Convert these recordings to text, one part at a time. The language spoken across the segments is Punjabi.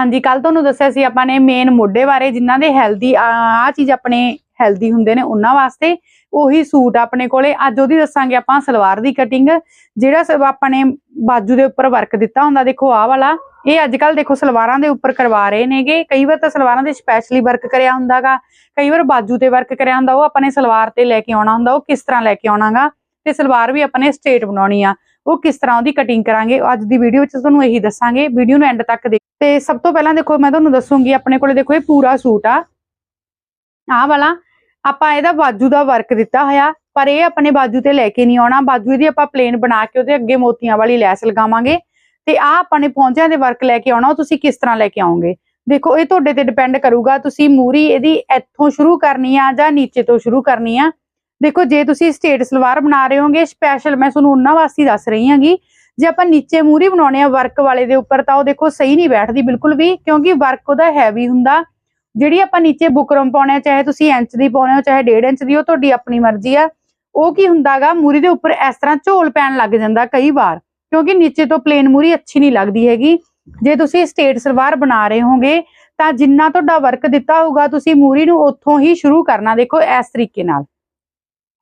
ਹਾਂਜੀ ਕੱਲ ਤੁਹਾਨੂੰ ਦੱਸਿਆ ਸੀ ਆਪਾਂ ਨੇ ਮੇਨ ਮੋਢੇ ਬਾਰੇ, ਜਿਨ੍ਹਾਂ ਦੇ ਹੈਲਦੀ ਆ ਚੀਜ਼ ਆਪਣੇ ਹੈਲਦੀ ਹੁੰਦੇ ਨੇ ਉਹਨਾਂ ਵਾਸਤੇ। ਉਹੀ ਸੂਟ ਆਪਣੇ ਕੋਲੇ। ਅੱਜ ਉਹਦੀ ਦੱਸਾਂਗੇ ਆਪਾਂ ਸਲਵਾਰ ਦੀ ਕਟਿੰਗ ਜਿਹੜਾ ਆਪਾਂ ਨੇ ਬਾਜੂ ਦੇ ਉੱਪਰ ਵਰਕ ਦਿੱਤਾ ਹੁੰਦਾ, ਦੇਖੋ ਆਹ ਵਾਲਾ। ਇਹ ਅੱਜ ਕੱਲ ਦੇਖੋ ਸਲਵਾਰਾਂ ਦੇ ਉੱਪਰ ਕਰਵਾ ਰਹੇ ਨੇਗੇ। ਕਈ ਵਾਰ ਤਾਂ ਸਲਵਾਰਾਂ ਦੇ ਸਪੈਸ਼ਲੀ ਵਰਕ ਕਰਿਆ ਹੁੰਦਾਗਾ। ਕਈ ਵਾਰ ਬਾਜੂ ਤੇ ਵਰਕ ਕਰਿਆ ਹੁੰਦਾ, ਉਹ ਆਪਾਂ ਨੇ ਸਲਵਾਰ ਤੇ ਲੈ ਕੇ ਆਉਣਾ ਹੁੰਦਾ, ਉਹ ਕਿਸ ਤਰ੍ਹਾਂ ਲੈ ਕੇ ਆਉਣਾਗਾ? ਤੇ ਸਲਵਾਰ ਵੀ ਆਪਾਂ ਨੇ ਸਟ੍ਰੇਟ ਬਣਾਉਣੀ ਆ। ਉਹ ਕਿਸ ਤਰ੍ਹਾਂ ਉਹਦੀ ਕਟਿੰਗ ਕਰਾਂਗੇ, ਅੱਜ ਦੀ ਵੀਡੀਓ ਵਿੱਚ ਤੁਹਾਨੂੰ ਇਹੀ ਦੱਸਾਂਗੇ ਵੀਡੀਓ ਨੂੰ ਐਂਡ ਤੱਕ ਦੇਖ ਤੇ ਸਭ ਤੋਂ ਪਹਿਲਾਂ ਦੇਖੋ, ਮੈਂ ਤੁਹਾਨੂੰ ਦੱਸੂਗੀ, ਆਪਣੇ ਕੋਲੇ ਦੇਖੋ ਇਹ ਪੂਰਾ ਸੂਟ ਆ। ਆਹ ਵਾਲਾ, ਆਪਾਂ ਇਹਦਾ ਬਾਜੂ ਦਾ ਵਰਕ ਦਿੱਤਾ ਹੋਇਆ, ਪਰ ਇਹ ਆਪਣੇ ਬਾਜੂ ਤੇ ਲੈ ਕੇ ਨਹੀਂ ਆਉਣਾ। ਬਾਜੂ ਇਹਦੀ ਆਪਾਂ ਪਲੇਨ ਬਣਾ ਕੇ ਉਹਦੇ ਅੱਗੇ ਮੋਤੀਆਂ ਵਾਲੀ ਲੈਸ ਲਗਾਵਾਂਗੇ। ਤੇ ਆਹ ਆਪਾਂ ਨੇ ਪੌਂਚਿਆਂ ਦੇ ਵਰਕ ਲੈ ਕੇ ਆਉਣਾ, ਉਹ ਤੁਸੀਂ ਕਿਸ ਤਰ੍ਹਾਂ ਲੈ ਕੇ ਆਉਂਗੇ ਦੇਖੋ, ਇਹ ਤੁਹਾਡੇ ਤੇ ਡਿਪੈਂਡ ਕਰੂਗਾ, ਤੁਸੀਂ ਮੂਰੀ ਇਹਦੀ ਇੱਥੋਂ ਸ਼ੁਰੂ ਕਰਨੀ ਆ ਜਾਂ ਨੀਚੇ ਤੋਂ ਸ਼ੁਰੂ ਕਰਨੀ ਆ। ਦੇਖੋ, ਜੇ ਤੁਸੀਂ ਸਟੇਟ ਸਲਵਾਰ ਬਣਾ ਰਹੇ ਹੋਗੇ ਸਪੈਸ਼ਲ ਮੈਂ ਤੁਹਾਨੂੰ ਉਹਨਾਂ ਵਾਸਤੇ ਦੱਸ ਰਹੀ ਹਾਂਗੀ। ਜੇ ਆਪਾਂ ਨੀਚੇ ਮੂਰੀ ਬਣਾਉਣੇ ਆ ਵਰਕ ਵਾਲੇ ਦੇ ਉੱਪਰ, ਤਾਂ ਉਹ ਦੇਖੋ ਸਹੀ ਨਹੀਂ ਬੈਠਦੀ ਬਿਲਕੁਲ ਵੀ, ਕਿਉਂਕਿ ਵਰਕ ਉਹਦਾ ਹੈਵੀ ਹੁੰਦਾ। ਜਿਹੜੀ ਆਪਾਂ ਨੀਚੇ ਬੁਕਰਮ ਪਾਉਣੇ ਆ, ਚਾਹੇ ਤੁਸੀਂ ਇੰਚ ਦੀ ਪਾਉਣੇ ਹੋ, ਚਾਹੇ 1.5 ਇੰਚ ਦੀ, ਉਹ ਤੁਹਾਡੀ ਆਪਣੀ ਮਰਜ਼ੀ ਆ। ਉਹ ਕੀ ਹੁੰਦਾਗਾ ਮੂਰੀ ਦੇ ਉੱਪਰ ਇਸ ਤਰ੍ਹਾਂ ਝੋਲ ਪੈਣ ਲੱਗ ਜਾਂਦਾ ਕਈ ਵਾਰ, ਕਿਉਂਕਿ ਨੀਚੇ ਤੋਂ ਪਲੇਨ ਮੂਰੀ ਅੱਛੀ ਨਹੀਂ ਲੱਗਦੀ ਹੈਗੀ। ਜੇ ਤੁਸੀਂ ਸਟੇਟ ਸਲਵਾਰ ਬਣਾ ਰਹੇ ਹੋਗੇ ਤਾਂ ਜਿੰਨਾ ਤੁਹਾਡਾ ਵਰਕ ਦਿੱਤਾ ਹੋਊਗਾ, ਤੁਸੀਂ ਮੂਰੀ ਨੂੰ ਉੱਥੋਂ ਹੀ ਸ਼ੁਰੂ ਕਰਨਾ, ਦੇਖੋ ਇਸ ਤਰੀਕੇ ਨਾਲ।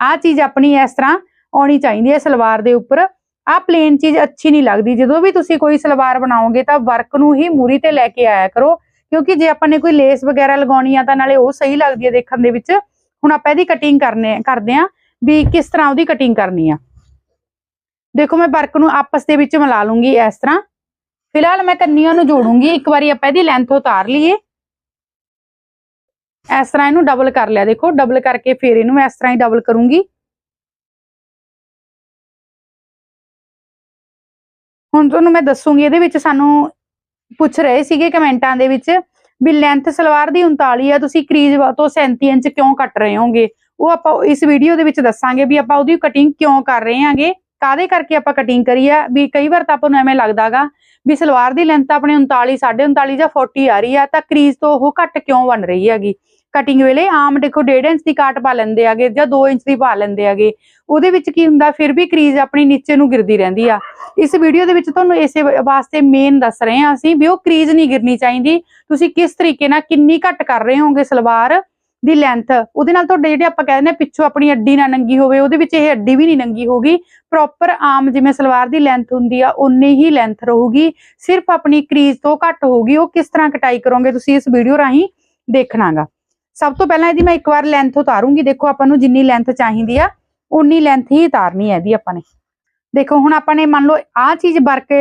ਆਹ ਚੀਜ਼ ਆਪਣੀ ਇਸ ਤਰ੍ਹਾਂ ਆਉਣੀ ਚਾਹੀਦੀ ਹੈ ਸਲਵਾਰ ਦੇ ਉੱਪਰ। ਆਹ ਪਲੇਨ ਚੀਜ਼ ਅੱਛੀ ਨਹੀਂ ਲੱਗਦੀ। ਜਦੋਂ ਵੀ ਤੁਸੀਂ ਕੋਈ ਸਲਵਾਰ ਬਣਾਓਗੇ ਤਾਂ ਵਰਕ ਨੂੰ ਹੀ ਮੂਰੀ ਤੇ ਲੈ ਕੇ ਆਇਆ ਕਰੋ। ਕਿਉਂਕਿ ਜੇ ਆਪਾਂ ਨੇ ਕੋਈ ਲੇਸ ਵਗੈਰਾ ਲਗਾਉਣੀ ਆ ਤਾਂ ਨਾਲੇ ਉਹ ਸਹੀ ਲੱਗਦੀ ਹੈ ਦੇਖਣ ਦੇ ਵਿੱਚ। ਹੁਣ ਆਪਾਂ ਇਹਦੀ ਕਟਿੰਗ ਕਰਨੇ, ਕਰਦੇ ਆ ਵੀ ਕਿਸ ਤਰ੍ਹਾਂ ਉਹਦੀ ਕਟਿੰਗ ਕਰਨੀ ਆ। ਦੇਖੋ ਮੈਂ ਵਰਕ ਨੂੰ ਆਪਸ ਦੇ ਵਿੱਚ ਮਿਲਾ ਲੂੰਗੀ ਇਸ ਤਰ੍ਹਾਂ। ਫਿਲਹਾਲ ਮੈਂ ਕੰਨੀਆਂ ਨੂੰ ਜੋੜੂੰਗੀ। ਇੱਕ ਵਾਰੀ ਆਪਾਂ ਇਹਦੀ ਲੈਂਥ ਉਤਾਰ ਲਈਏ। ਇਸ ਤਰ੍ਹਾਂ ਇਹਨੂੰ ਡਬਲ ਕਰ ਲਿਆ। ਦੇਖੋ ਡਬਲ ਕਰਕੇ ਫਿਰ ਇਹਨੂੰ ਮੈਂ ਇਸ ਤਰ੍ਹਾਂ ਹੀ ਡਬਲ ਕਰੂੰਗੀ। ਹੁਣ ਤੁਹਾਨੂੰ ਮੈਂ ਦੱਸੂਗੀ, ਇਹਦੇ ਵਿੱਚ ਸਾਨੂੰ ਪੁੱਛ ਰਹੇ ਸੀਗੇ ਕਮੈਂਟਾਂ ਦੇ ਵਿੱਚ ਵੀ ਲੈਂਥ ਸਲਵਾਰ ਦੀ 39 ਆ, ਤੁਸੀਂ ਕਰੀਜ਼ ਤੋਂ 37 ਇੰਚ ਕਿਉਂ ਕੱਟ ਰਹੇ ਹੋਗੇ? ਉਹ ਆਪਾਂ ਇਸ ਵੀਡੀਓ ਦੇ ਵਿੱਚ ਦੱਸਾਂਗੇ ਵੀ ਆਪਾਂ ਉਹਦੀ ਕਟਿੰਗ ਕਿਉਂ ਕਰ ਰਹੇ ਹਾਂਗੇ ਕਾਦੇ ਕਰਕੇ ਆਪਾਂ ਕਟਿੰਗ ਕਰੀ ਆ, ਵੀ ਕਈ ਵਾਰ ਤਾਂ ਆਪਾਂ ਨੂੰ ਐਵੇਂ ਲੱਗਦਾਗਾ ਵੀ ਸਲਵਾਰ ਦੀ ਲੈਂਥ ਆਪਣੇ 39 39.5 ਜਾਂ 40 ਆ ਰਹੀ ਆ, ਤਾਂ ਕਰੀਜ਼ ਤੋਂ ਉਹ ਘੱਟ ਕਿਉਂ ਬਣ ਰਹੀ ਹੈਗੀ? ਕਟਿੰਗ ਵੇਲੇ ਆਮ ਦੇਖੋ 1.5 ਇੰਚ ਦੀ ਕਾਟ ਪਾ ਲੈਂਦੇ ਆਗੇ ਜਾਂ 2 ਇੰਚ ਦੀ ਪਾ ਲੈਂਦੇ ਆਗੇ ਉਹਦੇ ਵਿੱਚ ਕੀ ਹੁੰਦਾ ਫਿਰ ਵੀ ਕਰੀਜ਼ ਆਪਣੀ ਨੀਚੇ ਨੂੰ ਗਿਰਦੀ ਰਹਿੰਦੀ ਆ। ਇਸ ਵੀਡੀਓ ਦੇ ਵਿੱਚ ਤੁਹਾਨੂੰ ਇਸੇ ਵਾਸਤੇ ਮੇਨ ਦੱਸ ਰਹੇ ਹਾਂ ਅਸੀਂ ਵੀ ਉਹ ਕਰੀਜ਼ ਨਹੀਂ ਗਿਰਨੀ ਚਾਹੀਦੀ। ਤੁਸੀਂ ਕਿਸ ਤਰੀਕੇ ਨਾਲ ਕਿੰਨੀ ਘੱਟ ਕਰ ਰਹੇ ਹੋਗੇ ਸਲਵਾਰ ਦੀ ਲੈਂਥ ਉਹਦੇ ਨਾਲ ਤੁਹਾਡੇ ਜਿਹੜੇ ਆਪਾਂ ਕਹਿੰਦੇ ਨੇ ਪਿੱਛੋਂ ਆਪਣੀ ਅੱਡੀ ਨਾ ਨੰਗੀ ਹੋਵੇ, ਉਹਦੇ ਵਿੱਚ ਇਹ ਅੱਡੀ ਵੀ ਨਹੀਂ ਨੰਗੀ ਹੋਗੀ ਪ੍ਰੋਪਰ ਆਮ ਜਿਵੇਂ ਸਲਵਾਰ ਦੀ ਲੈਂਥ ਹੁੰਦੀ ਆ ਉਨੀ ਹੀ ਲੈਂਥ ਰਹੂਗੀ। ਸਿਰਫ ਆਪਣੀ ਕਰੀਜ਼ ਤੋਂ ਘੱਟ ਹੋਊਗੀ। ਉਹ ਕਿਸ ਤਰ੍ਹਾਂ ਕਟਾਈ ਕਰੋਗੇ ਤੁਸੀਂ ਇਸ ਵੀਡੀਓ ਰਾਹੀਂ ਦੇਖਣਾਗਾ ਸਭ ਤੋਂ ਪਹਿਲਾਂ ਇਹਦੀ ਮੈਂ ਇੱਕ ਵਾਰ ਲੈਂਥ ਉਤਾਰੂੰਗੀ। ਦੇਖੋ, ਆਪਾਂ ਨੂੰ ਜਿੰਨੀ ਲੈਂਥ ਚਾਹੀਦੀ ਆ ਉਨੀ ਲੈਂਥ ਹੀ ਉਤਾਰਨੀ ਹੈ ਇਹਦੀ ਆਪਾਂ ਨੇ। ਦੇਖੋ, ਹੁਣ ਆਪਾਂ ਨੇ ਮੰਨ ਲਓ, ਆਹ ਚੀਜ਼ ਵਰਕ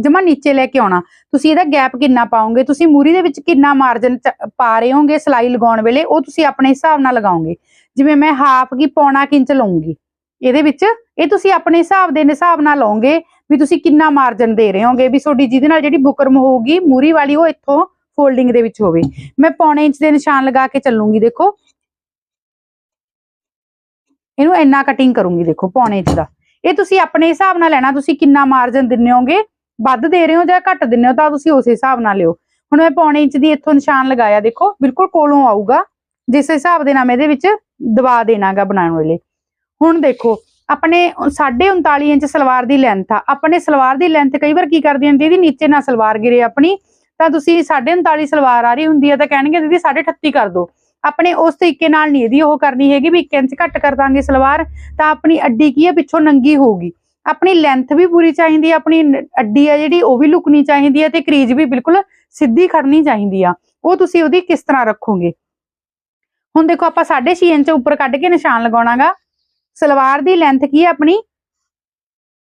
ਜਮਾ ਨੀਚੇ ਲੈ ਕੇ ਆਉਣਾ। ਤੁਸੀਂ ਇਹਦਾ ਗੈਪ ਕਿੰਨਾ ਪਾਓਗੇ? ਤੁਸੀਂ ਮੂਰੀ ਦੇ ਵਿੱਚ ਕਿੰਨਾ ਮਾਰਜਨ ਪਾ ਰਹੇ ਹੋਗੇ ਸਲਾਈ ਲਗਾਉਣ ਵੇਲੇ? ਉਹ ਤੁਸੀਂ ਆਪਣੇ ਹਿਸਾਬ ਨਾਲ ਲਗਾਓਗੇ। ਜਿਵੇਂ ਮੈਂ ਹਾਫ ਕੀ ਪੌਣਾ ਕੁ ਇੰਚ ਲਵਾਂਗੀ ਇਹਦੇ ਵਿੱਚ ਇਹ ਤੁਸੀਂ ਆਪਣੇ ਹਿਸਾਬ ਦੇ ਹਿਸਾਬ ਨਾਲ ਲਾਓਗੇ ਵੀ ਤੁਸੀਂ ਕਿੰਨਾ ਮਾਰਜਨ ਦੇ ਰਹੇ ਹੋਗੇ। ਵੀ ਤੁਹਾਡੀ ਜਿਹਦੇ ਨਾਲ ਜਿਹੜੀ ਬੁਕਰਮ ਹੋਊਗੀ, ਮੂਰੀ ਵਾਲੀ, ਉਹ ਇੱਥੋਂ ਫੋਲਡਿੰਗ ਦੇ ਵਿੱਚ ਹੋਵੇ। ਮੈਂ ਪੌਣੇ ਇੰਚ ਦੇ ਨਿਸ਼ਾਨ ਲਗਾ ਕੇ ਚੱਲੂਗੀ, ਦੇਖੋ। ਇਹਨੂੰ ਇੰਨਾ ਕਟਿੰਗ ਕਰੂੰਗੀ, ਦੇਖੋ, ਪੌਣੇ ਇੰਚ ਦਾ। ਇਹ ਤੁਸੀਂ ਆਪਣੇ ਹਿਸਾਬ ਨਾਲ ਲੈਣਾ, ਤੁਸੀਂ ਕਿੰਨਾ ਮਾਰਜਨ ਦਿੰਨੇ ਹੋਗੇ? ਵੱਧ ਦੇ ਰਹੇ ਹੋ ਜਾਂ ਘੱਟ ਦਿੰਨੇ ਹੋ, ਤਾਂ ਤੁਸੀਂ ਉਸ ਹਿਸਾਬ ਨਾਲ ਲਿਓ। ਹੁਣ ਮੈਂ ਪੌਣੇ ਇੰਚ ਦੀ ਇੱਥੋਂ ਨਿਸ਼ਾਨ ਲਗਾਇਆ, ਦੇਖੋ, ਬਿਲਕੁਲ ਕੋਲੋਂ ਆਊਗਾ। ਜਿਸ ਹਿਸਾਬ ਦੇ ਨਾਲ ਮੈਂ ਇਹਦੇ ਵਿੱਚ ਦਬਾ ਦੇਣਾਗਾ ਬਣਾਉਣ ਵੇਲੇ। ਹੁਣ ਦੇਖੋ, ਆਪਣੇ 39 ਇੰਚ ਸਲਵਾਰ ਦੀ ਲੈਂਥ ਆ। ਆਪਣੇ ਸਲਵਾਰ ਦੀ ਲੈਂਥ ਕਈ ਵਾਰ ਕੀ ਕਰਦੀ ਹੁੰਦੀ ਇਹਦੀ ਨੀਚੇ ਨਾਲ ਸਲਵਾਰ ਗਿਰੇ ਆਪਣੀ। ਤਾਂ ਤੁਸੀਂ 39 ਸਲਵਾਰ ਆ ਰਹੀ ਹੁੰਦੀ ਹੈ ਤਾਂ ਕਹਿਣਗੇ, ਦੀਦੀ 38 ਕਰ ਦਿਓ। ਆਪਣੇ ਉਸ ਤਰੀਕੇ ਨਾਲ ਨਹੀਂ ਇਹਦੀ ਉਹ ਕਰਨੀ ਹੈਗੀ ਵੀ 1 ਇੰਚ ਘੱਟ ਕਰ ਦਾਂਗੇ ਸਲਵਾਰ, ਤਾਂ ਆਪਣੀ ਅੱਡੀ ਕੀ ਹੈ ਪਿੱਛੋਂ ਨੰਗੀ ਹੋਊਗੀ। ਆਪਣੀ ਲੈਂਥ ਵੀ ਪੂਰੀ ਚਾਹੀਦੀ ਹੈ ਆਪਣੀ ਅੱਡੀ ਆ ਜਿਹੜੀ, ਉਹ ਵੀ ਲੁਕਣੀ ਚਾਹੀਦੀ ਹੈ ਤੇ ਕਰੀਜ਼ ਵੀ ਬਿਲਕੁਲ ਸਿੱਧੀ ਖੜਨੀ ਚਾਹੀਦੀ ਆ। ਉਹ ਤੁਸੀਂ ਉਹਦੀ ਕਿਸ ਤਰ੍ਹਾਂ ਰੱਖੋਗੇ? ਹੁਣ ਦੇਖੋ, ਆਪਾਂ 6.5 ਇੰਚ ਉੱਪਰ ਕੱਢ ਕੇ ਨਿਸ਼ਾਨ ਲਗਾਉਣਾਗਾ। ਸਲਵਾਰ ਦੀ ਲੈਂਥ ਕੀ ਹੈ ਆਪਣੀ?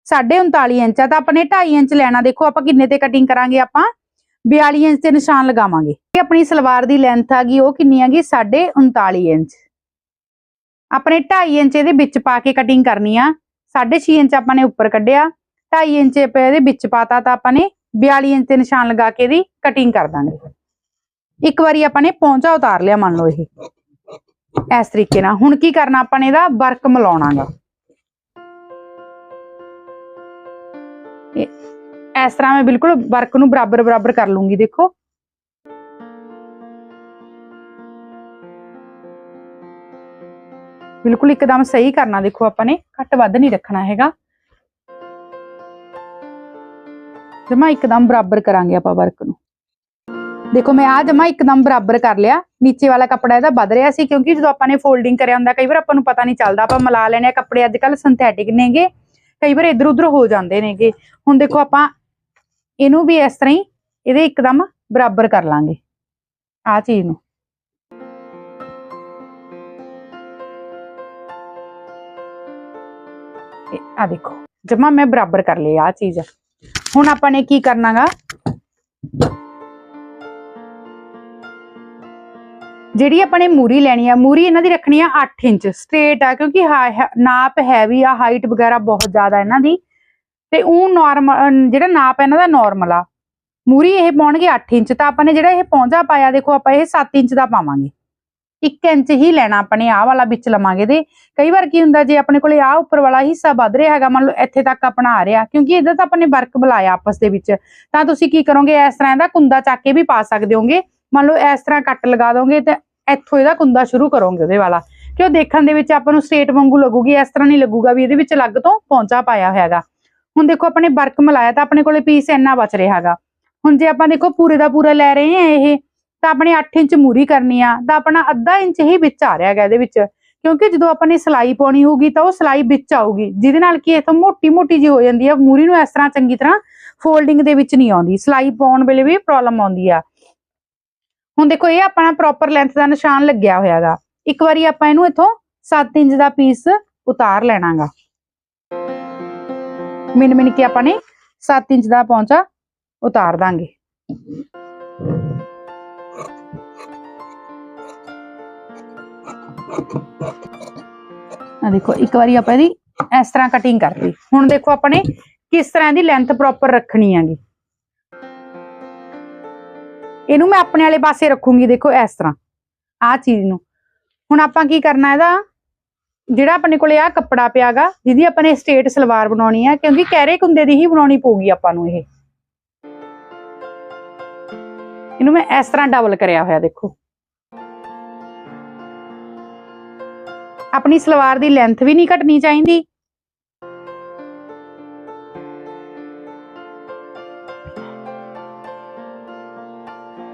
39.5 ਇੰਚ ਆ, ਤਾਂ ਆਪਣੇ 2.5 ਇੰਚ ਲੈਣਾ। ਦੇਖੋ, ਆਪਾਂ ਕਿੰਨੇ ਤੇ ਕਟਿੰਗ ਕਰਾਂਗੇ ਆਪਾਂ? 42 ਇੰਚ ਤੇ ਨਿਸ਼ਾਨ ਲਗਾਵਾਂਗੇ। ਕਿ ਆਪਣੀ ਸਲਵਾਰ ਦੀ ਲੈਂਥ ਆ ਗਈ, ਉਹ ਕਿੰਨੀ ਹੈਗੀ 39.5 ਇੰਚ। ਆਪਣੇ 2.5 ਇੰਚ ਇਹਦੇ ਵਿੱਚ ਪਾ ਕੇ ਕਟਿੰਗ ਕਰਨੀ ਆ। 6.5 ਇੰਚ ਆਪਾਂ ਨੇ ਉੱਪਰ ਕੱਢਿਆ। 2.5 ਇੰਚ ਆਪਾਂ ਇਹਦੇ ਵਿੱਚ ਪਾਤਾ ਤਾਂ ਆਪਾਂ ਨੇ 42 ਇੰਚ ਤੇ ਨਿਸ਼ਾਨ ਲਗਾ ਕੇ ਇਹਦੀ ਕਟਿੰਗ ਕਰ ਦਾਂਗੇ। ਇੱਕ ਵਾਰੀ ਆਪਾਂ ਨੇ ਪੌਂਚਾ ਉਤਾਰ ਲਿਆ, ਮੰਨ ਲਓ ਇਹ। ਇਸ ਤਰੀਕੇ ਨਾਲ। ਹੁਣ ਕੀ ਕਰਨਾ ਆਪਾਂ ਨੇ ਇਹਦਾ? ਵਰਕ ਮਿਲਾਉਣਾਗਾ ਇਸ ਤਰ੍ਹਾਂ ਮੈਂ ਬਿਲਕੁਲ ਵਰਕ ਨੂੰ ਬਰਾਬਰ ਬਰਾਬਰ ਕਰ ਲੂੰਗੀ, ਦੇਖੋ। ਬਿਲਕੁਲ ਇੱਕਦਮ ਸਹੀ ਕਰਨਾ ਦੇਖੋ ਆਪਾਂ ਨੇ, ਘੱਟ ਵੱਧ ਨਹੀਂ ਰੱਖਣਾ ਹੈਗਾ। ਜਮਾ ਇੱਕਦਮ ਬਰਾਬਰ ਕਰਾਂਗੇ ਆਪਾਂ ਵਰਕ ਨੂੰ। ਦੇਖੋ ਮੈਂ ਆ ਜਮਾ ਇੱਕਦਮ ਬਰਾਬਰ ਕਰ ਲਿਆ। ਨੀਚੇ ਵਾਲਾ ਕੱਪੜਾ ਇਹਦਾ ਵੱਧ ਰਿਹਾ ਸੀ ਕਿਉਂਕਿ ਜਦੋਂ ਆਪਾਂ ਨੇ ਫੋਲਡਿੰਗ ਕਰਿਆ ਹੁੰਦਾ, ਕਈ ਵਾਰ ਆਪਾਂ ਨੂੰ ਪਤਾ ਨਹੀਂ ਚੱਲਦਾ, ਆਪਾਂ ਮਿਲਾ ਲੈਣੇ ਆ ਕੱਪੜੇ ਅੱਜ ਕੱਲ ਸਿੰਥੈਟਿਕ ਨੇਗੇ। ਕਈ ਵਾਰ ਇਧਰ ਉਧਰ ਹੋ ਜਾਂਦੇ ਨੇਗੇ। ਹੁਣ ਦੇਖੋ ਆਪਾਂ ਇਹਨੂੰ ਵੀ ਇਸ ਤਰ੍ਹਾਂ ਹੀ ਇਹਦੇ ਇੱਕਦਮ ਬਰਾਬਰ ਕਰ ਲਾਂਗੇ। ਆ ਚੀਜ਼ ਨੂੰ। ਆ ਦੇਖੋ, ਜਮਾ ਮੈਂ ਬਰਾਬਰ ਕਰ ਲਈ ਆ ਚੀਜ਼। ਹੁਣ ਆਪਾਂ ਨੇ ਕੀ ਕਰਨਾਗਾ? ਜਿਹੜੀ ਆਪਾਂ ਨੇ ਮੂਰੀ ਲੈਣੀ ਆ, ਮੂਰੀ ਇਹਨਾਂ ਦੀ ਰੱਖਣੀ ਆ 8 ਇੰਚ। ਸਟ੍ਰੇਟ ਆ, ਕਿਉਂਕਿ ਨਾਪ ਹੈਵੀ ਆ, ਹਾਈਟ ਵਗੈਰਾ ਬਹੁਤ ਜ਼ਿਆਦਾ ਇਹਨਾਂ ਦੀ। ਤੇ ਉਹ ਨਾਰਮਲ ਜਿਹੜਾ ਨਾਪ ਹੈ ਇਹਨਾਂ ਦਾ ਨਾਰਮਲ ਆ। ਮੂਰੀ ਇਹ ਪਾਉਣਗੇ 8 ਇੰਚ, ਤਾਂ ਆਪਾਂ ਨੇ ਜਿਹੜਾ ਇਹ ਪੌਂਜਾ ਪਾਇਆ, ਦੇਖੋ ਆਪਾਂ ਇਹ 7 ਇੰਚ ਦਾ ਪਾਵਾਂਗੇ। 1 ਇੰਚ ਹੀ ਲੈਣਾ ਆਪਣੇ ਆਹ ਵਾਲਾ ਵਿੱਚ ਲਵਾਂਗੇ ਤੇ ਕਈ ਵਾਰ ਕੀ ਹੁੰਦਾ, ਜੇ ਆਪਣੇ ਕੋਲੇ ਆਹ ਉੱਪਰ ਵਾਲਾ ਹਿੱਸਾ ਵੱਧ ਰਿਹਾ ਹੈਗਾ, ਮੰਨ ਲਓ ਇੱਥੇ ਤੱਕ ਆਪਣਾ ਆ ਰਿਹਾ, ਕਿਉਂਕਿ ਇਹਦਾ ਤਾਂ ਆਪਾਂ ਨੇ ਵਰਕ ਬੁਲਾਇਆ ਆਪਸ ਦੇ ਵਿੱਚ। ਤਾਂ ਤੁਸੀਂ ਕੀ ਕਰੋਗੇ, ਇਸ ਤਰ੍ਹਾਂ ਇਹਦਾ ਕੁੰਦਾ ਚੱਕ ਕੇ ਵੀ ਪਾ ਸਕਦੇ ਹੋਗੇ। ਮੰਨ ਲਓ ਇਸ ਤਰ੍ਹਾਂ ਕੱਟ ਲਗਾ ਦੋਗੇ ਤੇ ਇੱਥੋਂ ਇਹਦਾ ਕੁੰਦਾ ਸ਼ੁਰੂ ਕਰੋਗੇ ਉਹਦੇ ਵਾਲਾ। ਕਿ ਉਹ ਦੇਖਣ ਦੇ ਵਿੱਚ ਆਪਾਂ ਨੂੰ ਸਟੇਟ ਵਾਂਗੂ ਲੱਗੂਗੀ, ਇਸ ਤਰ੍ਹਾਂ ਨਹੀਂ ਲੱਗੂਗਾ ਵੀ ਇਹਦੇ ਵਿੱਚ ਅਲੱਗ ਤੋਂ ਪੌਂਚਾ ਪਾਇਆ ਹੋਇਆ ਹੈਗਾ। ਹੁਣ ਦੇਖੋ ਆਪਣੇ ਵਰਕ ਮਿਲਾਇਆ ਤਾਂ ਆਪਣੇ ਕੋਲੇ ਪੀਸ ਇੰਨਾ ਬਚ ਰਿਹਾ ਹੈਗਾ। ਹੁਣ ਜੇ ਆਪਾਂ ਦੇਖੋ ਪੂਰੇ ਦਾ ਪੂਰਾ ਲੈ ਰਹੇ ਹਾਂ ਇਹ, ਤਾਂ ਆਪਣੇ 8 ਇੰਚ ਮੂਰੀ ਕਰਨੀ ਆ, ਤਾਂ ਆਪਣਾ ਅੱਧਾ ਇੰਚ ਹੀ ਵਿੱਚ ਆ ਰਿਹਾ ਹੈਗਾ ਇਹਦੇ ਵਿੱਚ। ਕਿਉਂਕਿ ਜਦੋਂ ਆਪਾਂ ਨੇ ਸਲਾਈ ਪਾਉਣੀ ਹੋਊਗੀ ਤਾਂ ਉਹ ਸਲਾਈ ਵਿੱਚ ਆਊਗੀ, ਜਿਹਦੇ ਨਾਲ ਕੀ ਇਥੋਂ ਮੋਟੀ ਮੋਟੀ ਜੀ ਹੋ ਜਾਂਦੀ ਆ, ਮੂਰੀ ਨੂੰ ਇਸ ਤਰ੍ਹਾਂ ਚੰਗੀ ਤਰ੍ਹਾਂ ਫੋਲਡਿੰਗ ਦੇ ਵਿੱਚ ਨਹੀਂ ਆਉਂਦੀ, ਸਲਾਈ ਪਾਉਣ ਵੇਲੇ ਵੀ ਪ੍ਰੋਬਲਮ ਆਉਂਦੀ ਆ। ਹੁਣ ਦੇਖੋ ਇਹ ਆਪਣਾ ਪ੍ਰੋਪਰ ਲੈਂਥ ਦਾ ਨਿਸ਼ਾਨ ਲੱਗਿਆ ਹੋਇਆਗਾ ਇੱਕ ਵਾਰੀ ਆਪਾਂ ਇਹਨੂੰ ਇਥੋਂ 7 ਇੰਚ ਦਾ ਪੀਸ ਉਤਾਰ ਲੈਣਾਗਾ। ਮਿਣ ਮਿਣ ਕੇ ਆਪਾਂ ਨੇ 7 ਇੰਚ ਦਾ ਪੌਂਚਾ ਉਤਾਰ ਦਾਂਗੇ ਆ ਦੇਖੋ ਇੱਕ ਵਾਰੀ ਆਪਾਂ ਇਹਦੀ ਇਸ ਤਰ੍ਹਾਂ ਕਟਿੰਗ ਕਰ ਲਈ ਹੁਣ ਦੇਖੋ ਆਪਾਂ ਨੇ ਕਿਸ ਤਰ੍ਹਾਂ ਦੀ ਲੈਂਥ ਪ੍ਰੋਪਰ ਰੱਖਣੀ ਹੈਗੀ ਇਹਨੂੰ ਮੈਂ ਆਪਣੇ ਵਾਲੇ ਪਾਸੇ ਰੱਖੂੰਗੀ ਦੇਖੋ ਇਸ ਤਰ੍ਹਾਂ ਆ ਚੀਜ਼ ਨੂੰ ਹੁਣ ਆਪਾਂ ਕੀ ਕਰਨਾ ਇਹਦਾ ਜਿਹੜਾ ਆਪਣੇ ਕੋਲੇ ਆ ਕੱਪੜਾ ਪਿਆਗਾ, ਜਿਹਦੀ ਆਪਾਂ ਨੇ ਸਟੇਟ ਸਲਵਾਰ ਬਣਾਉਣੀ ਆ, ਕਿਉਂਕਿ ਕੈਰੇ ਕੁੰਦੇ ਦੀ ਹੀ ਬਣਾਉਣੀ ਪਊਗੀ ਆਪਾਂ ਨੂੰ ਇਹ। ਇਹਨੂੰ ਮੈਂ ਇਸ ਤਰ੍ਹਾਂ ਡਬਲ ਕਰਿਆ ਹੋਇਆ, ਦੇਖੋ। ਆਪਣੀ ਸਲਵਾਰ ਦੀ ਲੈਂਥ ਵੀ ਨਹੀਂ ਘਟਣੀ ਚਾਹੀਦੀ।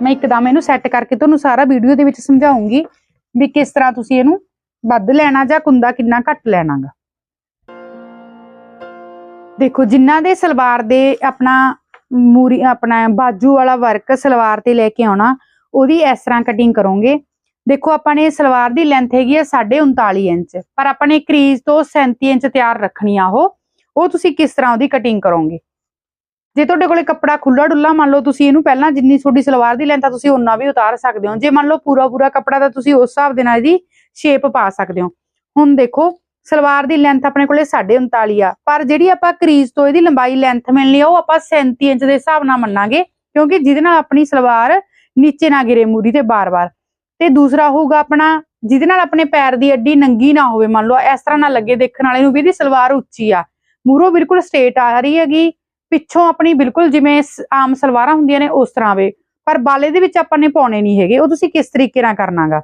ਮੈਂ ਇੱਕਦਮ ਇਹਨੂੰ ਸੈੱਟ ਕਰਕੇ ਤੁਹਾਨੂੰ ਸਾਰਾ ਵੀਡੀਓ ਦੇ ਵਿੱਚ ਸਮਝਾਉਂਗੀ ਵੀ ਕਿਸ ਤਰ੍ਹਾਂ ਤੁਸੀਂ ਇਹਨੂੰ ਵੱਧ ਲੈਣਾ ਜਾਂ ਕੁੰਦਾ ਕਿੰਨਾ ਘੱਟ ਲੈਣਾਗਾ? ਦੇਖੋ, ਜਿਨ੍ਹਾਂ ਦੇ ਸਲਵਾਰ ਦੇ ਆਪਣਾ ਮੂਰੀ, ਆਪਣਾ ਬਾਜੂ ਵਾਲਾ ਵਰਕ ਸਲਵਾਰ ਤੇ ਲੈ ਕੇ ਆਉਣਾ, ਉਹਦੀ ਇਸ ਤਰ੍ਹਾਂ ਕਟਿੰਗ ਕਰੋਗੇ। ਦੇਖੋ, ਆਪਾਂ ਨੇ ਸਲਵਾਰ ਦੀ ਲੈਂਥ ਹੈਗੀ ਹੈ 39.5 ਇੰਚ, ਪਰ ਆਪਾਂ ਨੇ ਕਰੀਜ਼ ਤੋਂ 37 ਇੰਚ ਤਿਆਰ ਰੱਖਣੀ ਆ ਉਹ ਉਹ ਤੁਸੀਂ ਕਿਸ ਤਰ੍ਹਾਂ ਉਹਦੀ ਕਟਿੰਗ ਕਰੋਗੇ? ਜੇ ਤੁਹਾਡੇ ਕੋਲੇ ਕੱਪੜਾ ਖੁੱਲਾ ਡੁੱਲਾ ਮੰਨ ਲਓ ਤੁਸੀਂ ਇਹਨੂੰ ਪਹਿਲਾਂ ਜਿੰਨੀ ਤੁਹਾਡੀ ਸਲਵਾਰ ਦੀ ਲੈਂਥ ਆ, ਤੁਸੀਂ ਉਹਨਾਂ ਵੀ ਉਤਾਰ ਸਕਦੇ ਹੋ। ਜੇ ਮੰਨ ਲਓ ਪੂਰਾ ਪੂਰਾ ਕੱਪੜਾ ਤਾਂ ਤੁਸੀਂ ਉਸ ਹਿਸਾਬ ਦੇ ਨਾਲ ਇਹਦੀ ਸ਼ੇਪ ਪਾ ਸਕਦੇ ਹੋ। ਹੁਣ ਦੇਖੋ, ਸਲਵਾਰ ਦੀ ਲੈਂਥ ਆਪਣੇ ਕੋਲੇ 39.5 ਆ। ਪਰ ਜਿਹੜੀ ਆਪਾਂ ਕਰੀਜ਼ ਤੋਂ ਇਹਦੀ ਲੰਬਾਈ ਲੈਂਥ ਮਿਲਣੀ ਆ, ਉਹ ਆਪਾਂ 37 ਇੰਚ ਦੇ ਹਿਸਾਬ ਨਾਲ ਮੰਨਾਂਗੇ, ਕਿਉਂਕਿ ਜਿਹਦੇ ਨਾਲ ਆਪਣੀ ਸਲਵਾਰ ਨੀਚੇ ਨਾ ਗਿਰੇ ਮੂਰੀ ਤੇ ਬਾਰ-ਬਾਰ। ਤੇ ਦੂਸਰਾ ਹੋਊਗਾ ਆਪਣਾ, ਜਿਹਦੇ ਨਾਲ ਆਪਣੇ ਪੈਰ ਦੀ ਅੱਡੀ ਨੰਗੀ ਨਾ ਹੋਵੇ, ਮੰਨ ਲਓ ਇਸ ਤਰ੍ਹਾਂ ਨਾ ਲੱਗੇ ਦੇਖਣ ਵਾਲੇ ਨੂੰ ਵੀ ਇਹਦੀ ਸਲਵਾਰ ਉੱਚੀ ਆ। ਮੂਰੋਂ ਬਿਲਕੁਲ ਸਟ੍ਰੇਟ ਆ ਰਹੀ ਹੈਗੀ, ਪਿੱਛੋਂ ਆਪਣੀ ਬਿਲਕੁਲ ਜਿਵੇਂ ਆਮ ਸਲਵਾਰਾਂ ਹੁੰਦੀਆਂ ਨੇ ਉਸ ਤਰ੍ਹਾਂ ਵੇ। ਪਰ ਬਾਲੇ ਦੇ ਵਿੱਚ ਆਪਾਂ ਨੇ ਪਾਉਣੇ ਨਹੀਂ ਹੈਗੇ, ਉਹ ਤੁਸੀਂ ਕਿਸ ਤਰੀਕੇ ਨਾਲ ਕਰਨਾਗਾ?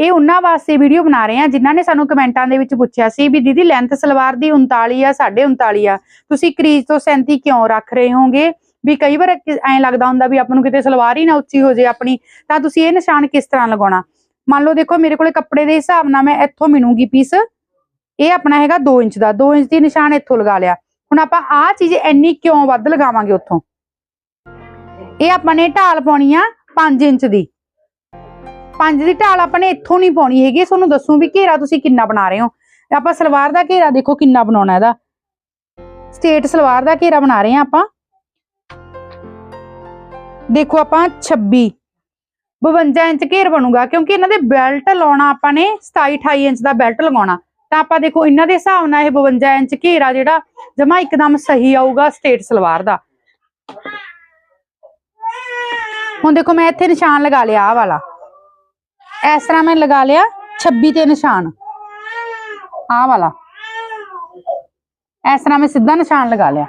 ਇਹ ਉਹਨਾਂ ਵਾਸਤੇ ਵੀਡੀਓ ਬਣਾ ਰਹੇ ਆ ਜਿਨ੍ਹਾਂ ਨੇ ਸਾਨੂੰ ਕਮੈਂਟਾਂ ਦੇ ਵਿੱਚ ਪੁੱਛਿਆ ਸੀ ਵੀ ਦੀਦੀ ਲੈਂਥ ਸਲਵਾਰ ਦੀ 39 ਆ 39.5 ਆ। ਤੁਸੀਂ ਕਰੀਜ਼ ਤੋਂ 37 ਕਿਉਂ ਰੱਖ ਰਹੇ ਹੋਗੇ? ਵੀ ਕਈ ਵਾਰ ਐਂ ਲੱਗਦਾ ਹੁੰਦਾ ਵੀ ਆਪਾਂ ਨੂੰ ਕਿਤੇ ਸਲਵਾਰ ਹੀ ਨਾ ਉੱਚੀ ਹੋ ਜੇ ਆਪਣੀ, ਤਾਂ ਤੁਸੀਂ ਇਹ ਨਿਸ਼ਾਨ ਕਿਸ ਤਰ੍ਹਾਂ ਲਗਾਉਣਾ? ਮੰਨ ਲਓ ਦੇਖੋ, ਮੇਰੇ ਕੋਲੇ ਕੱਪੜੇ ਦੇ ਹਿਸਾਬ ਨਾਲ ਮੈਂ ਇੱਥੋਂ ਮਿਣੂਗੀ ਪੀਸ ਇਹ ਆਪਣਾ ਹੈਗਾ 2 ਇੰਚ ਦਾ 2 ਇੰਚ ਦੀ ਨਿਸ਼ਾਨ ਇੱਥੋਂ ਲਗਾ ਲਿਆ। ਹੁਣ ਆਪਾਂ ਆਹ ਚੀਜ਼ ਇੰਨੀ ਕਿਉਂ ਵੱਧ ਲਗਾਵਾਂਗੇ ਉੱਥੋਂ? ਇਹ ਆਪਾਂ ਨੇ ਢਾਲ ਪਾਉਣੀ ਆ 5 ਇੰਚ ਦੀ। 5 ਦੀ ਢਾਲ ਆਪਾਂ ਨੇ ਇੱਥੋਂ ਨਹੀਂ ਪਾਉਣੀ ਹੈਗੀ। ਤੁਹਾਨੂੰ ਦੱਸੂ ਵੀ ਘੇਰਾ ਤੁਸੀਂ ਕਿੰਨਾ ਬਣਾ ਰਹੇ ਹੋ। ਆਪਾਂ ਸਲਵਾਰ ਦਾ ਘੇਰਾ ਦੇਖੋ ਕਿੰਨਾ ਬਣਾਉਣਾ ਇਹਦਾ। ਸਟੇਟ ਸਲਵਾਰ ਦਾ ਘੇਰਾ ਬਣਾ ਰਹੇ ਆ ਆਪਾਂ। ਦੇਖੋ ਆਪਾਂ 26 52 ਇੰਚ ਘੇਰ ਬਣੂਗਾ ਕਿਉਂਕਿ ਇਹਨਾਂ ਦੇ ਬੈਲਟ ਲਾਉਣਾ ਆਪਾਂ ਨੇ 27 28 ਇੰਚ ਦਾ ਬੈਲਟ ਲਗਾਉਣਾ। ਤਾਂ ਆਪਾਂ ਦੇਖੋ ਇਹਨਾਂ ਦੇ ਹਿਸਾਬ ਨਾਲ ਇਹ 52 ਇੰਚ ਘੇਰਾ ਜਿਹੜਾ ਜਮਾ ਇੱਕਦਮ ਸਹੀ ਆਊਗਾ ਸਟੇਟ ਸਲਵਾਰ ਦਾ। ਹੁਣ ਦੇਖੋ ਮੈਂ ਇੱਥੇ ਨਿਸ਼ਾਨ ਲਗਾ ਲਿਆ ਆਹ ਵਾਲਾ। ਇਸ ਤਰ੍ਹਾਂ ਮੈਂ ਲਗਾ ਲਿਆ 26 ਤੇ ਨਿਸ਼ਾਨ। ਆਹ ਵਾਲਾ। ਇਸ ਤਰ੍ਹਾਂ ਮੈਂ ਸਿੱਧਾ ਨਿਸ਼ਾਨ ਲਗਾ ਲਿਆ।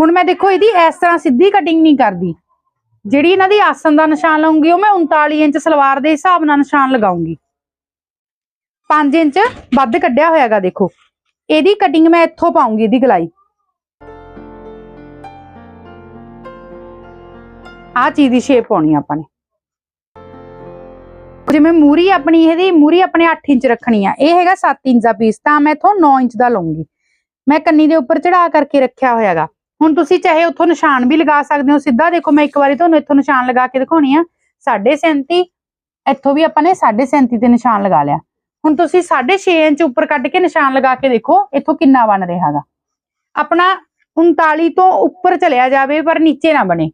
ਹੁਣ ਮੈਂ ਦੇਖੋ ਇਹਦੀ ਇਸ ਤਰ੍ਹਾਂ ਸਿੱਧੀ ਕਟਿੰਗ ਨਹੀਂ ਕਰਦੀ। ਜਿਹੜੀ ਇਹਨਾਂ ਦੀ ਆਸਨ ਦਾ ਨਿਸ਼ਾਨ ਲਾਉਂਗੀ, ਉਹ ਮੈਂ 39 ਇੰਚ ਸਲਵਾਰ ਦੇ ਹਿਸਾਬ ਨਾਲ ਨਿਸ਼ਾਨ ਲਗਾਉਂਗੀ। 5 ਇੰਚ ਵੱਧ ਕੱਢਿਆ ਹੋਇਆਗਾ ਦੇਖੋ। ਇਹਦੀ ਕਟਿੰਗ ਮੈਂ ਇੱਥੋਂ ਪਾਉਂਗੀ, ਇਹਦੀ ਗਲਾਈ। ਆਹ ਚੀਜ਼ ਦੀ ਸ਼ੇਪ ਪਾਉਣੀ ਆਪਾਂ ਨੇ। ਜਿਵੇਂ ਮੂਰੀ ਆਪਣੀ, ਇਹਦੀ ਮੂਰੀ ਆਪਣੇ 8 ਇੰਚ ਰੱਖਣੀ ਆ। ਇਹ ਹੈਗਾ 7 ਇੰਚ ਦਾ ਪੀਸ ਤਾਂ ਮੈਂ ਇਥੋਂ 9 ਇੰਚ ਦਾ ਲਵਾਂਗੀ ਮੈਂ ਕੰਨੀ ਦੇ ਉੱਪਰ ਚੜਾ ਕਰਕੇ ਰੱਖਿਆ ਹੋਇਆਗਾ। ਹੁਣ ਤੁਸੀਂ ਚਾਹੇ ਉੱਥੋਂ ਨਿਸ਼ਾਨ ਵੀ ਲਗਾ ਸਕਦੇ ਹੋ। ਸਿੱਧਾ ਦੇਖੋ, ਮੈਂ ਇੱਕ ਵਾਰੀ ਤੁਹਾਨੂੰ ਇੱਥੋਂ ਨਿਸ਼ਾਨ ਲਗਾ ਕੇ ਦਿਖਾਉਣੀ ਆ। 37 ਇੱਥੋਂ ਵੀ ਆਪਾਂ ਨੇ 37 ਤੇ ਨਿਸ਼ਾਨ ਲਗਾ ਲਿਆ। ਹੁਣ ਤੁਸੀਂ 6.5 ਇੰਚ ਉੱਪਰ ਕੱਢ ਕੇ ਨਿਸ਼ਾਨ ਲਗਾ ਕੇ ਦੇਖੋ, ਇੱਥੋਂ ਕਿੰਨਾ ਬਣ ਰਿਹਾਗਾ ਆਪਣਾ 39 ਤੋਂ ਉੱਪਰ ਚਲਿਆ ਜਾਵੇ, ਪਰ ਨੀਚੇ ਨਾ ਬਣੇ।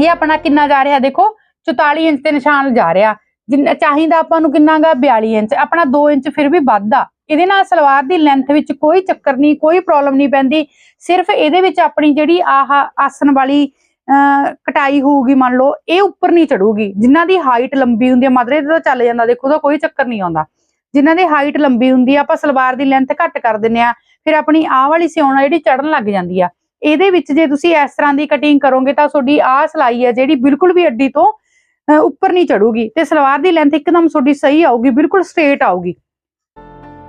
ਇਹ ਆਪਣਾ ਕਿੰਨਾ ਜਾ ਰਿਹਾ ਦੇਖੋ 44 ਇੰਚ ਤੇ ਨਿਸ਼ਾਨ ਜਾ ਰਿਹਾ। ਜਿੰਨਾ, ਚਾਹੀਦਾ ਆਪਾਂ ਨੂੰ ਕਿੰਨਾਗਾ? 42 ਇੰਚ। ਆਪਣਾ 2 ਇੰਚ ਫਿਰ ਵੀ ਵੱਧਦਾ ਇਹਦੇ ਨਾਲ ਸਲਵਾਰ ਦੀ ਲੈਂਥ ਵਿੱਚ ਕੋਈ ਚੱਕਰ ਨਹੀਂ, ਕੋਈ ਪ੍ਰੋਬਲਮ ਨਹੀਂ ਪੈਂਦੀ। ਸਿਰਫ ਇਹਦੇ ਵਿੱਚ ਆਪਣੀ ਜਿਹੜੀ ਆਹ ਆਸਨ ਵਾਲੀ, ਅਹ, ਕਟਾਈ ਹੋਊਗੀ ਮੰਨ ਲਓ, ਇਹ ਉੱਪਰ ਨਹੀਂ ਚੜੂਗੀ। ਜਿਨ੍ਹਾਂ ਦੀ ਹਾਈਟ ਲੰਬੀ ਹੁੰਦੀ ਹੈ ਮਦਰੇ ਤੇ ਤਾਂ ਚੱਲ ਜਾਂਦਾ, ਦੇਖੋ ਤਾਂ ਕੋਈ ਚੱਕਰ ਨਹੀਂ ਆਉਂਦਾ। ਜਿਨ੍ਹਾਂ ਦੀ ਹਾਈਟ ਲੰਬੀ ਹੁੰਦੀ ਆ, ਆਪਾਂ ਸਲਵਾਰ ਦੀ ਲੈਂਥ ਘੱਟ ਕਰ ਦਿੰਨੇ ਆ, ਫਿਰ ਆਪਣੀ ਆਹ ਵਾਲੀ ਸਿਉਣਾ ਜਿਹੜੀ ਚੜਨ ਲੱਗ ਜਾਂਦੀ ਆ। ਇਹਦੇ ਵਿੱਚ ਜੇ ਤੁਸੀਂ ਇਸ ਤਰ੍ਹਾਂ ਦੀ ਕਟਿੰਗ ਕਰੋਗੇ ਤਾਂ ਤੁਹਾਡੀ ਆਹ ਸਲਾਈ ਹੈ ਜਿਹੜੀ ਬਿਲਕੁਲ ਵੀ ਅੱਡੀ ਤੋਂ ਉੱਪਰ ਨਹੀਂ ਚੜੂਗੀ ਤੇ ਸਲਵਾਰ ਦੀ ਲੈਂਥ ਇੱਕਦਮ ਤੁਹਾਡੀ ਸਹੀ ਆਊਗੀ ਬਿਲਕੁਲ ਸਟ੍ਰੇਟ ਆਊਗੀ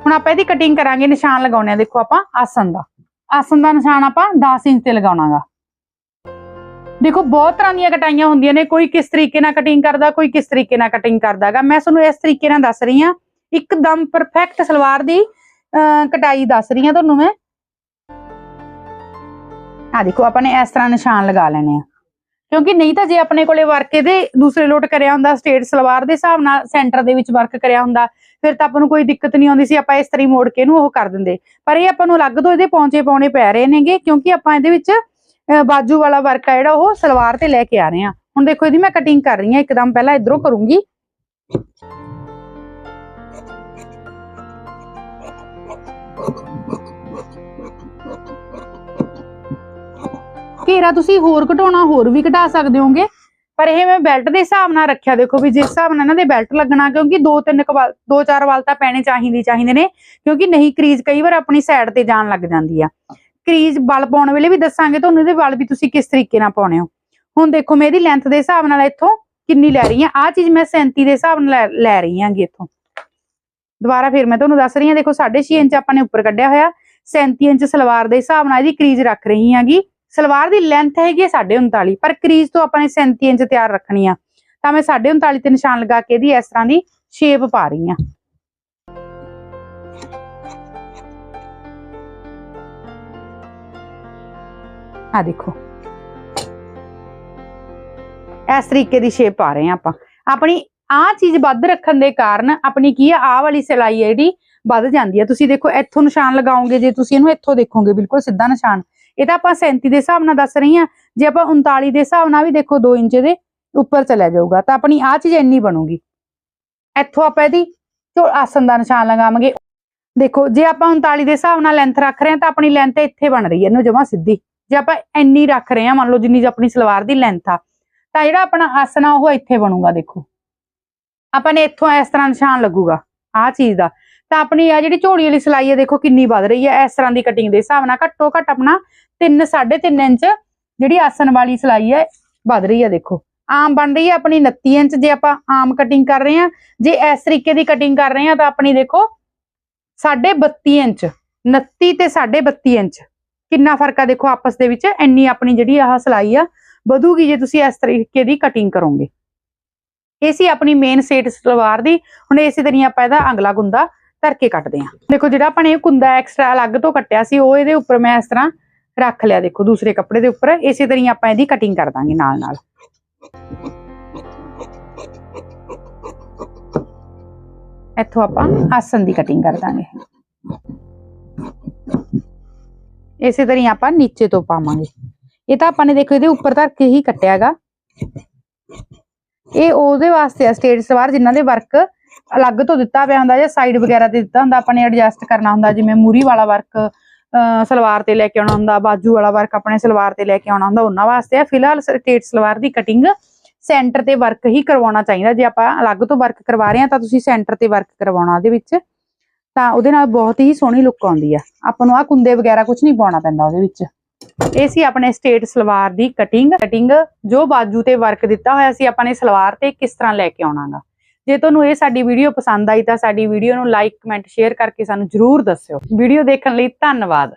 ਹੁਣ ਆਪਾਂ ਇਹਦੀ ਕਟਿੰਗ ਕਰਾਂਗੇ ਨਿਸ਼ਾਨ ਲਗਾਉਣੇ ਆ ਦੇਖੋ ਆਪਾਂ ਆਸਨ ਦਾ ਆਸਨ ਦਾ ਨਿਸ਼ਾਨ ਆਪਾਂ 10 ਇੰਚ ਤੇ ਲਗਾਉਣਾਗਾ ਦੇਖੋ ਬਹੁਤ ਤਰ੍ਹਾਂ ਦੀਆਂ ਕਟਾਈਆਂ ਹੁੰਦੀਆਂ ਨੇ ਕੋਈ ਕਿਸ ਤਰੀਕੇ ਨਾਲ ਕਟਿੰਗ ਕਰਦਾ ਕੋਈ ਕਿਸ ਤਰੀਕੇ ਨਾਲ ਕਟਿੰਗ ਕਰਦਾਗਾ ਮੈਂ ਤੁਹਾਨੂੰ ਇਸ ਤਰੀਕੇ ਨਾਲ ਦੱਸ ਰਹੀ ਹਾਂ ਇੱਕਦਮ ਪਰਫੈਕਟ ਸਲਵਾਰ ਦੀ ਅਹ ਕਟਾਈ ਦੱਸ ਰਹੀ ਹਾਂ ਤੁਹਾਨੂੰ ਮੈਂ ਆ ਦੇਖੋ ਆਪਾਂ ਨੇ ਇਸ ਤਰ੍ਹਾਂ ਨਿਸ਼ਾਨ ਲਗਾ ਲੈਣੇ ਆ ਕਿਉਂਕਿ ਨਹੀਂ ਤਾਂ ਜੇ ਆਪਣੇ ਕੋਲੇ ਵਰਕ ਇਹਦੇ ਦੂਸਰੇ ਲੋਟ ਕਰਿਆ ਹੁੰਦਾ ਸਟੇਟ ਸਲਵਾਰ ਦੇ ਹਿਸਾਬ ਨਾਲ ਸੈਂਟਰ ਦੇ ਵਿੱਚ ਵਰਕ ਕਰਿਆ ਹੁੰਦਾ, ਫਿਰ ਤਾਂ ਆਪਾਂ ਨੂੰ ਕੋਈ ਦਿੱਕਤ ਨਹੀਂ ਆਉਂਦੀ ਸੀ, ਆਪਾਂ ਇਸ ਤਰੀ ਮੋੜ ਕੇ ਇਹਨੂੰ ਉਹ ਕਰ ਦਿੰਦੇ। ਪਰ ਇਹ ਆਪਾਂ ਨੂੰ ਅਲੱਗ ਤੋਂ ਇਹਦੇ ਪੌਂਚੇ ਪਾਉਣੇ ਪੈ ਰਹੇ ਨੇਗੇ, ਕਿਉਂਕਿ ਆਪਾਂ ਇਹਦੇ ਵਿੱਚ ਬਾਜੂ ਵਾਲਾ ਵਰਕ ਆ ਜਿਹੜਾ, ਉਹ ਸਲਵਾਰ ਤੇ ਲੈ ਕੇ ਆ ਰਹੇ ਆ ਹੁਣ ਦੇਖੋ, ਇਹਦੀ ਮੈਂ ਕਟਿੰਗ ਕਰ ਰਹੀ ਹਾਂ, ਇੱਕਦਮ ਪਹਿਲਾਂ ਇਧਰੋਂ ਕਰੂੰਗੀ। ਘੇਰਾ ਤੁਸੀਂ ਹੋਰ ਘਟਾਉਣਾ, ਹੋਰ ਵੀ ਘਟਾ ਸਕਦੇ ਹੋਗੇ। ਪਰ ਇਹ ਮੈਂ ਬੈਲਟ ਦੇ ਹਿਸਾਬ ਨਾਲ ਰੱਖਿਆ, ਦੇਖੋ ਵੀ ਜਿਸ ਹਿਸਾਬ ਨਾਲ ਇਹਨਾਂ ਦੇ ਬੈਲਟ ਲੱਗਣਾ, ਕਿਉਂਕਿ ਦੋ ਤਿੰਨ ਕੁ ਦੋ ਚਾਰ ਵਾਲ ਤਾਂ ਪੈਣੇ ਚਾਹੀਦੇ ਚਾਹੀਦੇ ਨੇ, ਕਿਉਂਕਿ ਨਹੀਂ ਕਰੀਜ਼ ਕਈ ਵਾਰ ਆਪਣੀ ਸਾਈਡ ਤੇ ਜਾਣ ਲੱਗ ਜਾਂਦੀ ਆ। ਕਰੀਜ਼ ਬਲ ਪਾਉਣ ਵੇਲੇ ਵੀ ਦੱਸਾਂਗੇ ਤੁਹਾਨੂੰ, ਇਹਦੇ ਬਲ ਵੀ ਤੁਸੀਂ ਕਿਸ ਤਰੀਕੇ ਨਾਲ ਪਾਉਣੇ ਹੋ। ਹੁਣ ਦੇਖੋ ਮੈਂ ਇਹਦੀ ਲੈਂਥ ਦੇ ਹਿਸਾਬ ਨਾਲ ਇੱਥੋਂ ਕਿੰਨੀ ਲੈ ਰਹੀ ਹਾਂ ਆਹ ਚੀਜ਼ ਮੈਂ 37 ਦੇ ਹਿਸਾਬ ਨਾਲ ਲੈ- ਲੈ ਰਹੀ ਹਾਂਗੀ ਇੱਥੋਂ। ਦੁਬਾਰਾ ਫਿਰ ਮੈਂ ਤੁਹਾਨੂੰ ਦੱਸ ਰਹੀ ਹਾਂ ਦੇਖੋ 6.5 ਇੰਚ ਆਪਾਂ ਨੇ ਉੱਪਰ ਕੱਢਿਆ ਹੋਇਆ 37 ਇੰਚ ਸਲਵਾਰ ਦੇ ਹਿਸਾਬ ਨਾਲ ਇਹਦੀ ਕਰੀਜ਼ ਰੱਖ ਰਹੀ ਹਾਂਗੀ ਸਲਵਾਰ ਦੀ ਲੈਂਥ ਹੈਗੀ ਹੈ 39.5 ਪਰ ਕਰੀਜ਼ ਤੋਂ ਆਪਾਂ ਨੇ 37 ਇੰਚ ਤਿਆਰ ਰੱਖਣੀ ਆ। ਤਾਂ ਮੈਂ 39.5 ਤੇ ਨਿਸ਼ਾਨ ਲਗਾ ਕੇ ਇਹਦੀ ਇਸ ਤਰ੍ਹਾਂ ਦੀ ਸ਼ੇਪ ਪਾ ਰਹੀ ਹਾਂ ਆ ਦੇਖੋ। ਇਸ ਤਰੀਕੇ ਦੀ ਸ਼ੇਪ ਪਾ ਰਹੇ ਹਾਂ ਆਪਾਂ। ਆਪਣੀ ਆਹ ਚੀਜ਼ ਵੱਧ ਰੱਖਣ ਦੇ ਕਾਰਨ ਆਪਣੀ ਕੀ ਆ, ਆਹ ਵਾਲੀ ਸਿਲਾਈ ਹੈ ਜਿਹੜੀ ਵੱਧ ਜਾਂਦੀ ਹੈ ਤੁਸੀਂ ਦੇਖੋ, ਇੱਥੋਂ ਨਿਸ਼ਾਨ ਲਗਾਓਗੇ, ਜੇ ਤੁਸੀਂ ਇਹਨੂੰ ਇੱਥੋਂ ਦੇਖੋਗੇ, ਬਿਲਕੁਲ ਸਿੱਧਾ ਨਿਸ਼ਾਨ। ਇਹ ਤਾਂ ਆਪਾਂ 37 ਦੇ ਹਿਸਾਬ ਨਾਲ ਦੱਸ ਰਹੀ ਹਾਂ। ਜੇ ਆਪਾਂ 39 ਦੇ ਹਿਸਾਬ ਨਾਲ ਵੀ ਦੇਖੋ 2 ਇੰਚ ਦੇ ਉੱਪਰ ਚਲਾ ਜਾਊਗਾ, ਤਾਂ ਆਪਣੀ ਆਹ ਚੀਜ਼ ਇੰਨੀ ਬਣੂਗੀ। ਇੱਥੋਂ ਆਪਾਂ ਇਹਦੀ ਝੋ ਆਸਨ ਦਾ ਨਿਸ਼ਾਨ ਲਗਾਵਾਂਗੇ। ਦੇਖੋ, ਜੇ ਆਪਾਂ 39 ਦੇ ਹਿਸਾਬ ਨਾਲ ਲੈਂਥ ਰੱਖ ਰਹੇ ਹਾਂ, ਤਾਂ ਆਪਣੀ ਲੈਂਥ ਇੱਥੇ ਬਣ ਰਹੀ ਹੈ, ਇਹਨੂੰ ਜਮਾ ਸਿੱਧੀ। ਜੇ ਆਪਾਂ ਇੰਨੀ ਰੱਖ ਰਹੇ ਹਾਂ, ਮੰਨ ਲਓ ਜਿੰਨੀ ਆਪਣੀ ਸਲਵਾਰ ਦੀ ਲੈਂਥ ਆ, ਤਾਂ ਜਿਹੜਾ ਆਪਣਾ ਆਸਨ ਆ, ਉਹ ਇੱਥੇ ਬਣੂਗਾ, ਦੇਖੋ। ਆਪਾਂ ਨੇ ਇੱਥੋਂ ਇਸ ਤਰ੍ਹਾਂ ਨਿਸ਼ਾਨ ਲੱਗੂਗਾ, ਆਹ ਚੀਜ਼ ਦਾ। ਤਾਂ ਆਪਣੀ ਆ ਜਿਹੜੀ ਝੋਲੀ ਵਾਲੀ ਸਲਾਈ ਹੈ, ਦੇਖੋ ਕਿੰਨੀ ਵੱਧ ਰਹੀ ਹੈ, ਇਸ ਤਰ੍ਹਾਂ ਦੀ ਕਟਿੰਗ ਦੇ ਹਿਸਾਬ ਨਾਲ ਘੱਟੋ ਘੱਟ ਆਪਣਾ 3 3.5 ਇੰਚ ਜਿਹੜੀ ਆਸਨ ਵਾਲੀ ਸਲਾਈ ਹੈ, ਵੱਧ ਰਹੀ ਹੈ ਦੇਖੋ। ਆਮ ਬਣ ਰਹੀ ਹੈ ਆਪਣੀ 29 ਇੰਚ ਜੇ ਆਪਾਂ ਆਮ ਕਟਿੰਗ ਕਰ ਰਹੇ ਹਾਂ। ਜੇ ਇਸ ਤਰੀਕੇ ਦੀ ਕਟਿੰਗ ਕਰ ਰਹੇ ਹਾਂ ਤਾਂ ਆਪਣੀ ਦੇਖੋ 32.5 ਇੰਚ 29 ਤੇ 32.5 ਇੰਚ। ਕਿੰਨਾ ਫ਼ਰਕ ਆ ਦੇਖੋ ਆਪਸ ਦੇ ਵਿੱਚ, ਇੰਨੀ ਆਪਣੀ ਜਿਹੜੀ ਆਹ ਸਲਾਈ ਆ, ਵਧੂਗੀ ਜੇ ਤੁਸੀਂ ਇਸ ਤਰੀਕੇ ਦੀ ਕਟਿੰਗ ਕਰੋਗੇ। ਇਹ ਸੀ ਆਪਣੀ ਮੇਨ ਸੇਟ ਸਲਵਾਰ ਦੀ। ਹੁਣ ਇਸੇ ਤਰ੍ਹਾਂ ਆਪਾਂ ਇਹਦਾ ਅਗਲਾ ਗੁੰਦਾ ਧਰ ਕੇ ਕੱਟਦੇ ਹਾਂ। ਦੇਖੋ ਜਿਹੜਾ ਆਪਾਂ ਨੇ ਇਹ ਕੁੰਦਾ ਐਕਸਟਰਾ ਅਲੱਗ ਤੋਂ ਕੱਟਿਆ ਸੀ, ਉਹ ਇਹਦੇ ਉੱਪਰ ਮੈਂ ਇਸ ਤਰ੍ਹਾਂ ਰੱਖ ਲਿਆ ਦੇਖੋ ਦੂਸਰੇ ਕੱਪੜੇ ਦੇ ਉੱਪਰ। ਇਸੇ ਤਰ੍ਹਾਂ ਆਪਾਂ ਇਹਦੀ ਕਟਿੰਗ ਕਰ ਦਾਂਗੇ ਨਾਲ ਨਾਲ। ਇੱਥੋਂ ਆਪਾਂ ਆਸਨ ਦੀ ਕਟਿੰਗ ਕਰ ਦਾਂਗੇ। ਇਸੇ ਤਰ੍ਹਾਂ ਆਪਾਂ ਨੀਚੇ ਤੋਂ ਪਾਵਾਂਗੇ। ਇਹ ਤਾਂ ਆਪਾਂ ਨੇ ਦੇਖੋ ਇਹਦੇ ਉੱਪਰ ਧਰ ਕੇ ਹੀ ਕੱਟਿਆਗਾ ਇਹ ਉਹਦੇ ਵਾਸਤੇ ਆ ਸਟੇਜ ਸਵਾਰ ਜਿਨ੍ਹਾਂ ਦੇ ਵਰਕ ਅਲੱਗ ਤੋਂ ਦਿੱਤਾ ਪਿਆ ਹੁੰਦਾ ਜਾਂ ਸਾਈਡ ਵਗੈਰਾ ਤੇ ਦਿੱਤਾ ਹੁੰਦਾ, ਆਪਾਂ ਨੇ ਐਡਜਸਟ ਕਰਨਾ ਹੁੰਦਾ, ਜਿਵੇਂ ਮੂਰੀ ਵਾਲਾ ਵਰਕ ਸਲਵਾਰ ਤੇ ਲੈ ਕੇ ਆਉਣਾ ਹੁੰਦਾ, ਬਾਜੂ ਵਾਲਾ ਵਰਕ ਆਪਣੇ ਸਲਵਾਰ ਤੇ ਲੈ ਕੇ ਆਉਣਾ ਹੁੰਦਾ, ਉਹਨਾਂ ਵਾਸਤੇ ਆ। ਫਿਲਹਾਲ ਸਟੇਟ ਸਲਵਾਰ ਦੀ ਕਟਿੰਗ ਸੈਂਟਰ ਤੇ ਵਰਕ ਹੀ ਕਰਵਾਉਣਾ ਚਾਹੀਦਾ। ਜੇ ਆਪਾਂ ਅਲੱਗ ਤੋਂ ਵਰਕ ਕਰਵਾ ਰਹੇ ਹਾਂ, ਤਾਂ ਤੁਸੀਂ ਸੈਂਟਰ ਤੇ ਵਰਕ ਕਰਵਾਉਣਾ ਉਹਦੇ ਵਿੱਚ। ਤਾਂ ਉਹਦੇ ਨਾਲ ਬਹੁਤ ਹੀ ਸੋਹਣੀ ਲੁੱਕ ਆਉਂਦੀ ਆ। ਆਪਾਂ ਨੂੰ ਆ ਕੁੰਦੇ ਵਗੈਰਾ ਕੁਝ ਨਹੀਂ ਪਾਉਣਾ ਪੈਂਦਾ ਉਹਦੇ ਵਿੱਚ। ਇਹ ਸੀ ਆਪਣੇ ਸਟੇਟ ਸਲਵਾਰ ਦੀ ਕਟਿੰਗ ਕਟਿੰਗ ਜੋ ਬਾਜੂ ਤੇ ਵਰਕ ਦਿੱਤਾ ਹੋਇਆ ਸੀ, ਆਪਾਂ ਨੇ ਸਲਵਾਰ ਤੇ ਕਿਸ ਤਰ੍ਹਾਂ ਲੈ ਕੇ ਆਉਣਾਗਾ। ਜੇ ਤੁਹਾਨੂੰ ਇਹ ਸਾਡੀ ਵੀਡੀਓ ਪਸੰਦ ਆਈ ਤਾਂ ਸਾਡੀ ਵੀਡੀਓ ਨੂੰ ਲਾਈਕ ਕਮੈਂਟ ਸ਼ੇਅਰ ਕਰਕੇ ਸਾਨੂੰ ਜਰੂਰ ਦੱਸਿਓ। ਵੀਡੀਓ ਦੇਖਣ ਲਈ ਧੰਨਵਾਦ।